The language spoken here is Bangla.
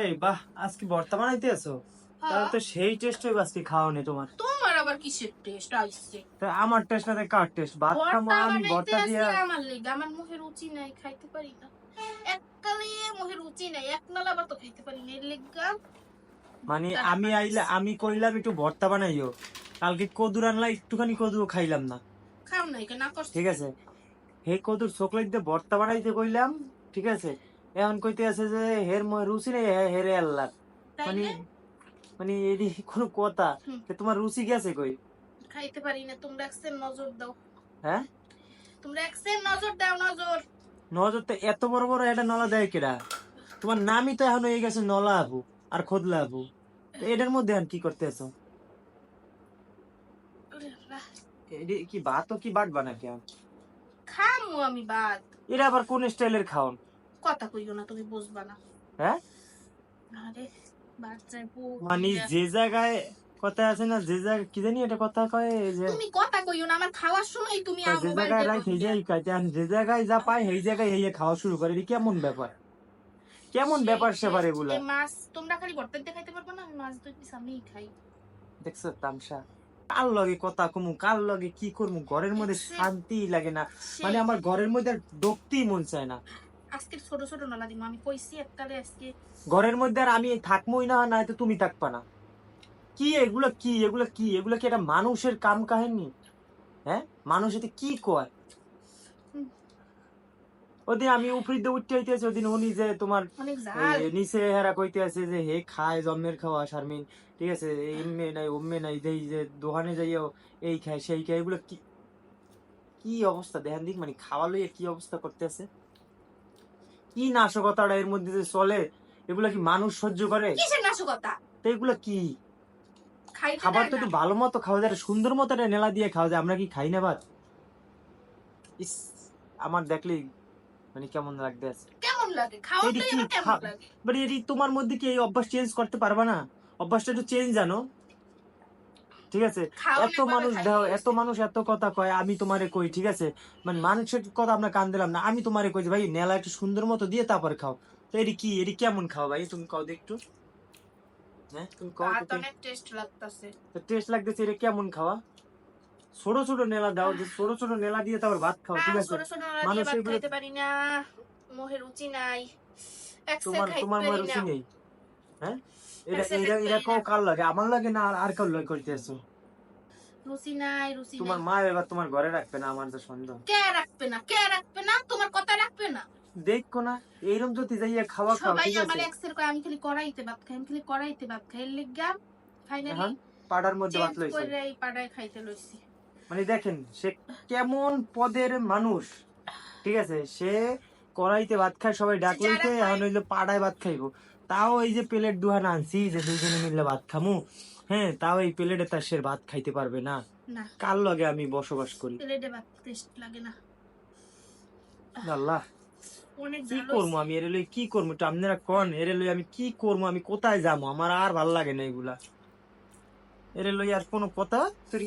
এই বাহ আজকে ভর্তা বানাইতে আছো? তাহলে তো সেই টেস্ট হইব আজকে খাওয়া নেই তোমার। তোমার আবার কিসের টেস্ট আইছে? তা আমার টেস্ট না কার টেস্ট ভাত আমি ভর্তা দিয়া আমার লেগে আমার মুখে রুচি নাই খাইতে পারি না। এককালে মুখে রুচি নাই আবার তো খাইতে পারি না এর লেগা। মানে আমি আইলে আমি কইলাম একটু ভর্তা বানাইও। কালকে কদুর আনলা একটুখানি কদুও খাইলাম না। খাও নাই কেন ঠিক আছে। হে কদুর চকলেট দিয়ে ভর্তা বানাইতে কইলাম ঠিক আছে? এখন কইতে আছে যে হের ময় রুচি নেই হেরে আল্লাহ মানে মানে এটি কোনো কথা যে তোমার রুচি গেছে কই? খাইতে পারি না তোমরা একসের নজর দাও। হ্যাঁ? তোমরা একসের নজর দাও নজর। নজর তো এত বড় বড় এটা নলা দেয় কেডা তোমার নামই তো এখন হয়ে গেছে নলা আবু আর খোদলা আবু। এটার মধ্যে এখন কি করতে আছো? কি ভাতও কি বাট বানা কেন খামু আমি বাদ এটা আবার কোন স্টাইলের খাওন? কথা কইও না তুমি বুঝবা না। হ্যাঁ? আরে মানে যে জায়গায় কথা আছে না যে জায়গায় কি জানি এটা কথা কয় যে তুমি কথা কইও না আমার খাওয়ার সময় তুমি যে জায়গায় রাখ সেই জায়গায় কাটে আর যে জায়গায় যা পায় সেই জায়গায় এই খাওয়া শুরু করে এটি কেমন ব্যাপার? কেমন ব্যাপার এগুলা? মাছ তোমরা খালি পারবে না? আমি মাছ দুই পিস আমিই খাই। দেখছ তামসা কার লগে কথা কমু কার লগে কি করমু? ঘরের মধ্যে শান্তি লাগে না। মানে আমার ঘরের মধ্যে ঢুকতেই মন চায় না। আজকে ছোট ছোট নলা দিব আমি কইছি এককালে আজকে ঘরের মধ্যে আর আমি থাকবোই না না তো তুমি থাকবা না। কি এগুলো কি? এগুলো কি? এগুলো কি একটা মানুষের কাম কাহিনী? হ্যাঁ? মানুষ এতে কি কয়। ওদিন আমি উপরি দিয়ে উঠতে হইতেছে ওদিন উনি যে তোমার নিচে হেরা কইতে আছে যে হে খায় জন্মের খাওয়া শারমিন। ঠিক আছে? এমনি নাই অম্মে নাই দেই যে দোকানে যাইও এই খায় সেই খায় এগুলো কি কি অবস্থা? দেখেন দিক মানে খাওয়া লইয়া কি অবস্থা করতে আছে কি নাশকতাটা এর মধ্যে যে চলে? এগুলা কি মানুষ সহ্য করে? কিসের নাশকতা? তো এগুলো কি? খাবার তো একটু ভালো মতো খাওয়া যায় সুন্দর মতো একটা নেলা দিয়ে খাওয়া যায়। আমরা কি খাই না ভাত? ইস আমার দেখলেই মানে কেমন লাগতে আছে। কেমন লাগে? খাওয়াতে এটি কেমন লাগে? বাট এটি তোমার মধ্যে কি এই অভ্যাস চেঞ্জ করতে পারবা না? অভ্যাসটা একটু চেঞ্জ জানো? ঠিক আছে? এত মানুষ দাও এত মানুষ এত কথা কয় আমি তোমারে কই ঠিক আছে? মানে মানুষের কথা আমরা কান দিলাম না আমি তোমারে কই ভাই নেলা একটু সুন্দর মতো দিয়ে তারপরে খাও। তো এটি কি? এটি কেমন খাও ভাই? তুমি কও দেখো একটু। হ্যাঁ তুমি টেস্ট লাগতাছে। টেস্ট লাগতেছে এটা কেমন খাওয়া? ছোট ছোট নেলা দাও যে ছোট ছোট নেলা দিয়ে তারপর ভাত খাও ঠিক আছে? মানুষ ভাত পারি না মোহে রুচি নাই। তোমার তোমার রুচি নেই? হ্যাঁ? এটা এটা এটা খাই কার লাগে? আমার লাগে না আর- আর কার লাগে করতেছো? রুচি নাই রুচি তোমার মা এবার তোমার ঘরে রাখবে না আমার তো সন্দেহ। কে রাখবে না কে রাখবে না? তোমার কথা রাখবে না। দেখো না এইরকম যদি যাইয়া খাওয়া খাও সবাই আমার এক্সের কয় আমি খালি কড়াইতে ভাত খাই আমি খালি কড়াইতে ভাত খাই। লিগা ফাইনালি পাড়ার মধ্যে ভাত লইছে। করে এই পাড়ায় খাইতে লইছি। মানে দেখেন সে কেমন পদের মানুষ ঠিক আছে? সে কড়াইতে ভাত খায় সবাই ডাক যারা লইতে এখন হইল পাড়ায় ভাত খাইবো। তাও এই যে প্লেট দুহান আনছি যে দুজনে মিলে ভাত খামু হ্যাঁ তাও এই প্লেটে তার সে ভাত খাইতে পারবে না। কার লগে আমি বসবাস করি? প্লেটে ভাত টেস্ট লাগে না। আল্লাহ কি করব আমি? এর লই কি করব একটু আপনারা কন এর লই আমি কি করব আমি কোথায় যাব আমার আর ভালো লাগে না এগুলা। এর লই আর কোনো কথা? তোর